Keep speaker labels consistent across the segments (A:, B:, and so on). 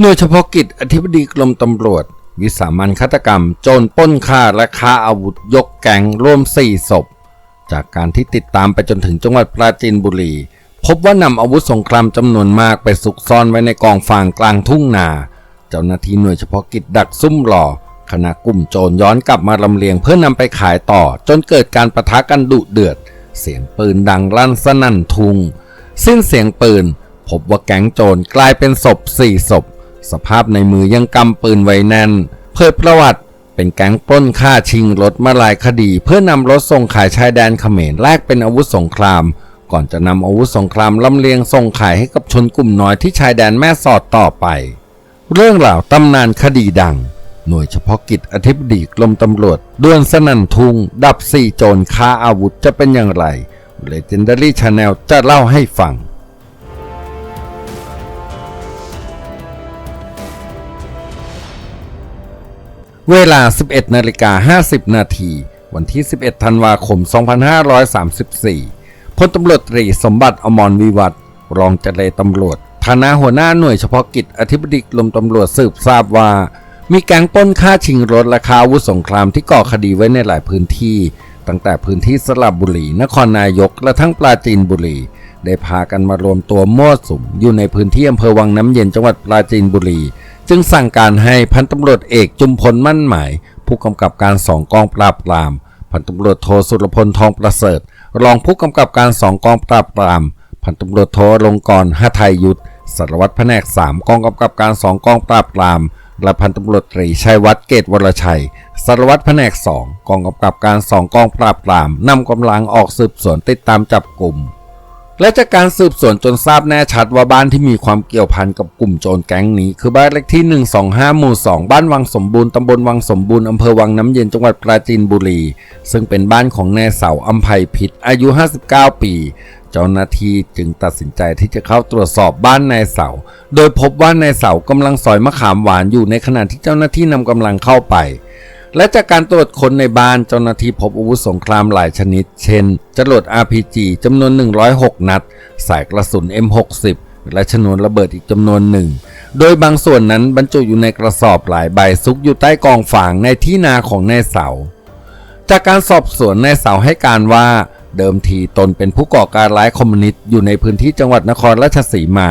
A: หน่วยเฉพาะกิจอธิบดีกรมตำรวจ วิสามันฆาตกรรม โจรป้นฆ่าและค้าอาวุธยกแก๊งรวม 4 ศพ จากการที่ติดตามไปจนถึงจังหวัดปราจีนบุรี พบว่านำอาวุธสงครามจำนวนมากไปซุกซ่อนไว้ในกองฟางกลางทุ่งนา เจ้าหน้าที่หน่วยเฉพาะกิจดักซุ่มรอขณะกลุ่มโจรย้อนกลับมาลำเลียงเพื่อนำไปขายต่อ จนเกิดการประทะกันดุเดือด เสียงปืนดังลั่นสนั่นทุง สิ้นเสียงปืน พบว่าแก๊งโจรกลายเป็นศพสี่ศพ สภาพในมือยังกำปืนไว้แน่นเผยประวัติเป็นแก๊งปล้นฆ่าชิงรถมาลายคดี เพื่อนำรถส่งขายชายแดนเขมรแลกเป็นอาวุธสงคราม ก่อนจะนำอาวุธสงครามลำเลียงส่งขายให้กับชนกลุ่มน้อยที่ชายแดนแม่สอดต่อไป เรื่องราวตำนานคดีดัง หน่วยเฉพาะกิจอธิบดีกรมตำรวจด้วนสนั่นทุง ดับสี่โจรค้าอาวุธจะเป็นอย่างไร Legendary Channel จะเล่าให้ฟัง เวลา 11นาฬิกา50 นาที วันที่ 11 ธันวาคม 2534 พลตำรวจตรีสมบัติอมรวิวัฒน์รองเจรตำรวจฐานะหัวหน้าหน่วยเฉพาะกิจอธิบดีกรมตำรวจสืบทราบว่า มีแก๊งป้นฆ่าชิงรถราคาอาวุธสงครามที่ก่อคดีไว้ในหลายพื้นที่ ตั้งแต่พื้นที่สระบุรี นครนายก และทั้งปราจีนบุรี ได้พากันมารวมตัวมั่วสุมอยู่ในพื้นที่อำเภอวังน้ำเย็นจังหวัดปราจีนบุรี จึงสั่งการให้พันตำรวจเอกจุมพลมั่นหมาย ผู้กำกับการสองกองปราบปราม พันตำรวจโทสุรพลทองประเสริฐ รองผู้กำกับการสองกองปราบปราม พันตำรวจโทลงกรหทัยยุทธสารวัตรแผนก 3 กองกำกับการสองกองปราบปรามและพันตำรวจตรีชัยวัฒน์เกตวรชัยสารวัตรแผนก 2 กองกำกับการสองกองปราบปรามนำกำลังออกสืบสวนติดตามจับกลุ่ม และจากการสืบสวนจนทราบแน่ชัดว่าบ้านที่มีความเกี่ยวพันกับกลุ่มโจรแก๊งนี้ คือบ้านเลขที่ 125 หมู่ 2 บ้านวังสมบูรณ์ตำบลวังสมบูรณ์อำเภอวังน้ำเย็นจังหวัดปราจีนบุรี ซึ่งเป็นบ้านของนายเสาอัมภัยพิษอายุ 59 ปี เจ้าหน้าที่จึงตัดสินใจที่จะเข้าตรวจสอบบ้านนายเสา โดยพบว่านายเสากำลังสอยมะขามหวานอยู่ในขณะที่เจ้าหน้าที่นำกำลังเข้าไป และจากการตรวจค้นในบ้านเจ้าหน้าที่พบอาวุธสงครามหลายชนิด เช่น จรวด RPG จำนวน 106 นัด สายกระสุน M60 และชนวนระเบิดอีกจำนวนหนึ่ง โดยบางส่วนนั้นบรรจุอยู่ในกระสอบหลายใบซุกอยู่ใต้กองฝางในที่นาของนายเสา จากการสอบสวนนายเสาให้การว่า เดิมทีตนเป็นผู้ก่อการร้ายคอมมิวนิสต์อยู่ในพื้นที่จังหวัดนครราชสีมา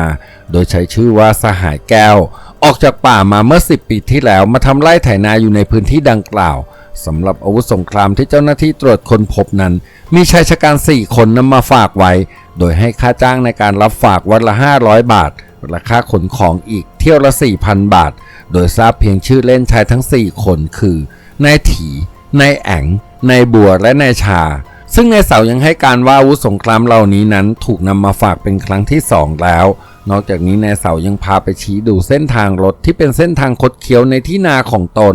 A: โดยใช้ชื่อว่าสหายแก้ว ออกจากป่ามาเมื่อ 10 ปีที่แล้วมาทำไร่ไถนาอยู่ในพื้นที่ดังกล่าวสำหรับอาวุธสงครามที่เจ้าหน้าที่ตรวจค้นพบนั้น มีชายชะกัน4คนนำมาฝากไว้ โดยให้ค่าจ้างในการรับฝากวันละ 500 บาทราคาขนของอีกเที่ยวละ 4,000 บาท โดยทราบเพียงชื่อเล่นชายทั้ง 4 คนคือนายถีนายแองนายบัวและนายชา ซึ่งนายเสายังให้การว่าอาวุธสงครามเหล่านี้นั้นถูกนำมาฝากเป็นครั้งที่สองแล้ว นอกจากนี้นายเสายังพาไปชี้ดูเส้นทางรถที่เป็นเส้นทางคดเคี้ยวในที่นาของตน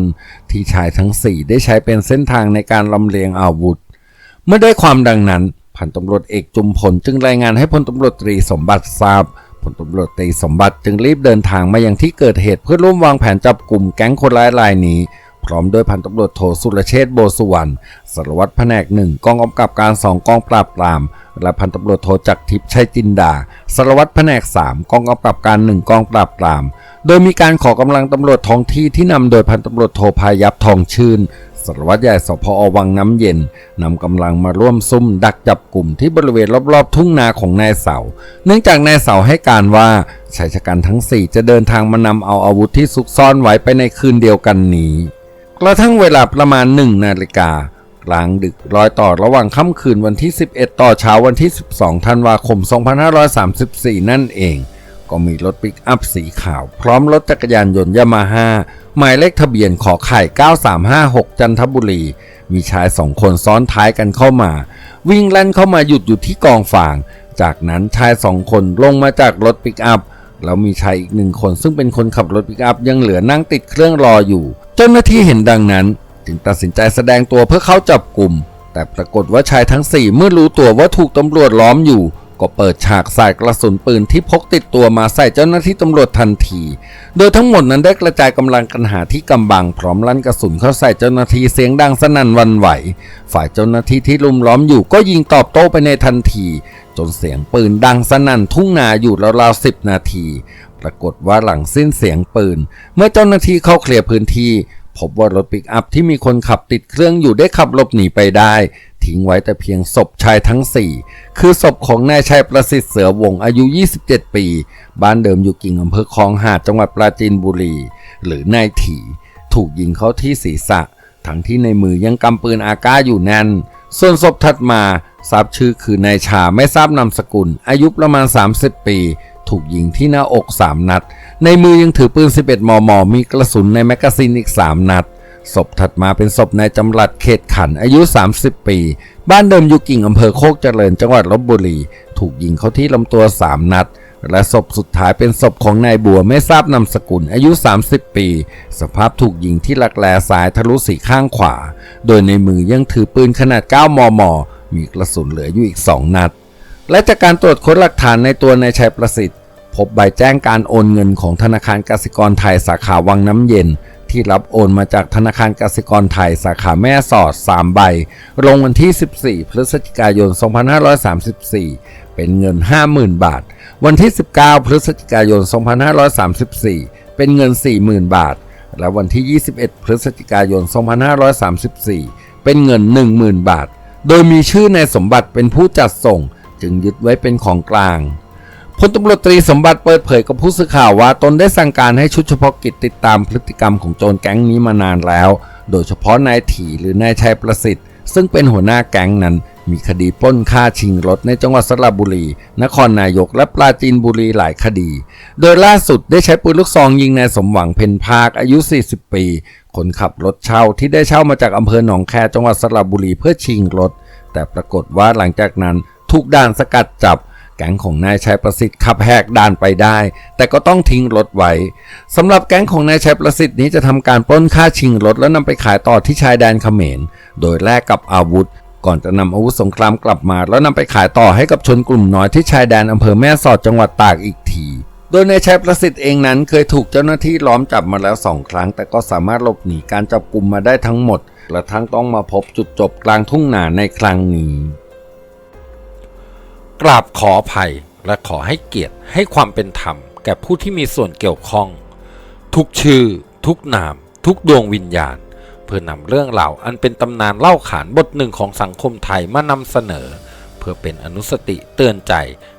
A: ที่ชายทั้งสี่ได้ใช้เป็นเส้นทางในการลำเลียงอาวุธ เมื่อได้ความดังนั้นพันตำรวจเอกจุมพลจึงรายงานให้พลตำรวจตรีสมบัติทราบพลตำรวจตรีสมบัติจึงรีบเดินทางมายังที่เกิดเหตุเพื่อร่วมวางแผนจับกลุ่มแก๊งคนร้ายรายนี้ ร้อมด้วยพันตำรวจโทสุรเชษ์โบสุวรรณสารวัตรแผนกหนึ่งกองกำกับการสองกองปราบปราม และพันตำรวจโทจักรทิพย์ชัยจินดาสารวัตรแผนก3กองกำกับการหนึ่งกองปราบปราม โดยมีการขอกำลังตำรวจท้องที่ที่นำโดยพันตำรวจโทพายัพทองชื่นสารวัตรใหญ่สพอวังน้ำเย็นนำกำลังมาร่วมซุ่มดักจับกลุ่มที่บริเวณรอบๆ ทุ่งนาของนายเสา เนื่องจากนายเสาให้การว่าชายชะกันทั้ง 4 จะเดินทางมานำเอาอาวุธที่ซุกซ่อนไว้ไปในคืนเดียวกันนี้ กระทั่งเวลาประมาณหนึ่งนาฬิกากลางดึกรอยต่อระหว่างค่ำคืนวันที่ 11 ต่อเช้าวันที่ 12 ธันวาคม 2534 นั่นเอง ก็มีรถปิกอัพสีขาว พร้อมรถจักรยานยนต์ยามาฮ่าหมายเลขทะเบียนขอไข่ 9356 จันทบุรี มีชายสองคนซ้อนท้ายกันเข้ามา วิ่งแล่นเข้ามาหยุดอยู่ที่กองฟาง จากนั้นชายสองคนลงมาจากรถปิกอัพ แล้วมีชายอีกหนึ่งคน ซึ่งเป็นคนขับรถปิกอัพยังเหลือนั่งติดเครื่องรออยู่ เจ้าหน้าที่เห็นดังนั้น จึงตัดสินใจแสดงตัวเพื่อเข้าจับกลุ่ม แต่ปรากฏว่าชายทั้ง4เมื่อรู้ตัวว่าถูกตำรวจล้อมอยู่ ก็เปิดฉากใส่กระสุนปืนที่พกติดตัวมาใส่เจ้าหน้าที่ตำรวจทันที โดยทั้งหมดนั้นได้กระจายกำลังกันหาที่กำบังพร้อมลั่นกระสุนเข้าใส่เจ้าหน้าที่เสียงดังสนั่นวันไหว ฝ่ายเจ้าหน้าที่ที่ลุมล้อมอยู่ก็ยิงตอบโต้ไปในทันที จนเสียงปืนดังสนั่นทุ่งนาอยู่ราวๆสิบนาที ปรากฏว่าหลังสิ้นเสียงปืน เมื่อเจ้าหน้าที่เข้าเคลียร์พื้นที่ พบว่ารถปิกอัพที่มีคนขับติดเครื่องอยู่ได้ขับหลบหนีไปได้ ทิ้งไว้แต่เพียงศพชายทั้ง 4 คือศพของนายชัยประสิทธิ์เสือวงอายุ 27 ปี บ้านเดิมอยู่กิ่งอำเภอคลองหาดจังหวัดปราจีนบุรี หรือนายถีถูกยิงเข้าที่ศีรษะ ทั้งที่ในมือยังกำปืนอาก้าอยู่แน่น ส่วนศพถัดมา ทราบชื่อคือนายชาไม่ทราบนามสกุล อายุประมาณ 30 ปี ถูกยิงที่หน้าอก 3 นัด ในมือยังถือปืน 11 มม มีกระสุนในแมกกาซีนอีก 3 นัด ศพถัดมาเป็นศพนายจำรัดเขตขันอายุ 30 ปี บ้านเดิมอยู่กิ่งอำเภอโคกเจริญจังหวัดลบบุรี ถูกยิงเข้าที่ลำตัว 3 นัดและศพสุดท้ายเป็นศพของนายบัวไม่ทราบนามสกุลอายุ 30 ปี สภาพถูกยิงที่หลักแหลซ้ายทะลุสีข้างขวา โดยในมือยังถือปืนขนาด 9 มม มีกระสุนเหลืออยู่อีก 2 นัด และจากการตรวจค้นหลักฐานในตัวนายชัยประสิทธิ์ พบใบแจ้งการโอนเงินของธนาคารกสิกรไทยสาขาวังน้ำเย็น ที่รับโอนมาจากธนาคารกสิกรไทยสาขาแม่สอด 3 ใบ ลงวันที่ 14 พฤศจิกายน 2534 เป็นเงิน 50,000 บาท วันที่ 19 พฤศจิกายน 2534 เป็นเงิน 40,000 บาท และวันที่ 21 พฤศจิกายน 2534 เป็นเงิน 10,000 บาท โดยมีชื่อนายสมบัติเป็นผู้จัดส่ง จึงยึดไว้เป็นของกลางพลตำรวจตรีสมบัติเปิดเผยกับผู้สื่อข่าวว่าตนได้สั่งการให้ชุดเฉพาะกิจติดตามพฤติกรรมของโจรแก๊งนี้มานานแล้ว โดยเฉพาะนายถีหรือนายชัยประสิทธิ์ ซึ่งเป็นหัวหน้าแก๊งนั้น มีคดีปล้นฆ่าชิงรถในจังหวัดสระบุรี นครนายกและปราจีนบุรีหลายคดี โดยล่าสุดได้ใช้ปืนลูกซองยิงนายสมหวังเพ็ญภาคอายุ 40 ปี คนขับรถเช่าที่ได้เช่ามาจากอำเภอหนองแคจังหวัดสระบุรีเพื่อชิงรถ แต่ปรากฏว่าหลังจากนั้นถูกด่านสกัดจับแก๊งของนายชัยประสิทธิ์ขับแหกด่านไปได้ แต่ก็ต้องทิ้งรถไว้สำหรับแก๊งของนายชัยประสิทธิ์นี้จะทำการปล้นค่าชิงรถแล้วนำไปขายต่อที่ชายแดนเขมร โดยแลกกับอาวุธ ก่อนจะนำอาวุธสงครามกลับมา แล้วนำไปขายต่อให้กับชนกลุ่มน้อยที่ชายแดนอำเภอแม่สอดจังหวัดตากอีกที โดยในชัยประสิทธิ์เองนั้นเคยถูกเจ้าหน้าที่ล้อมจับมาแล้วสองครั้ง แต่ก็สามารถหลบหนีการจับกลุ่มมาได้ทั้งหมดกระทั่งต้องมาพบจุดจบกลางทุ่งนาในครั้งนี้
B: กราบขออภัยและขอให้เกียรติให้ความเป็นธรรม แก่ผู้ที่มีส่วนเกี่ยวข้อง ทุกชื่อ ทุกนาม ทุกดวงวิญญาณ เพื่อนำเรื่องราวอันเป็นตำนานเล่าขานบทหนึ่งของสังคมไทยมานำเสนอ เพื่อเป็นอนุสติเตือนใจ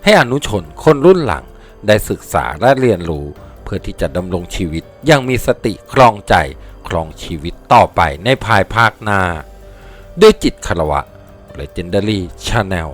B: ให้อนุชนคนรุ่นหลัง ได้ศึกษาและเรียนรู้ เพื่อที่จะดำรงชีวิตอยังมีสติครองใจครองชีวิตต่อไปในภายภาคหน้า ด้วยจิตคารวะ Legendary Channel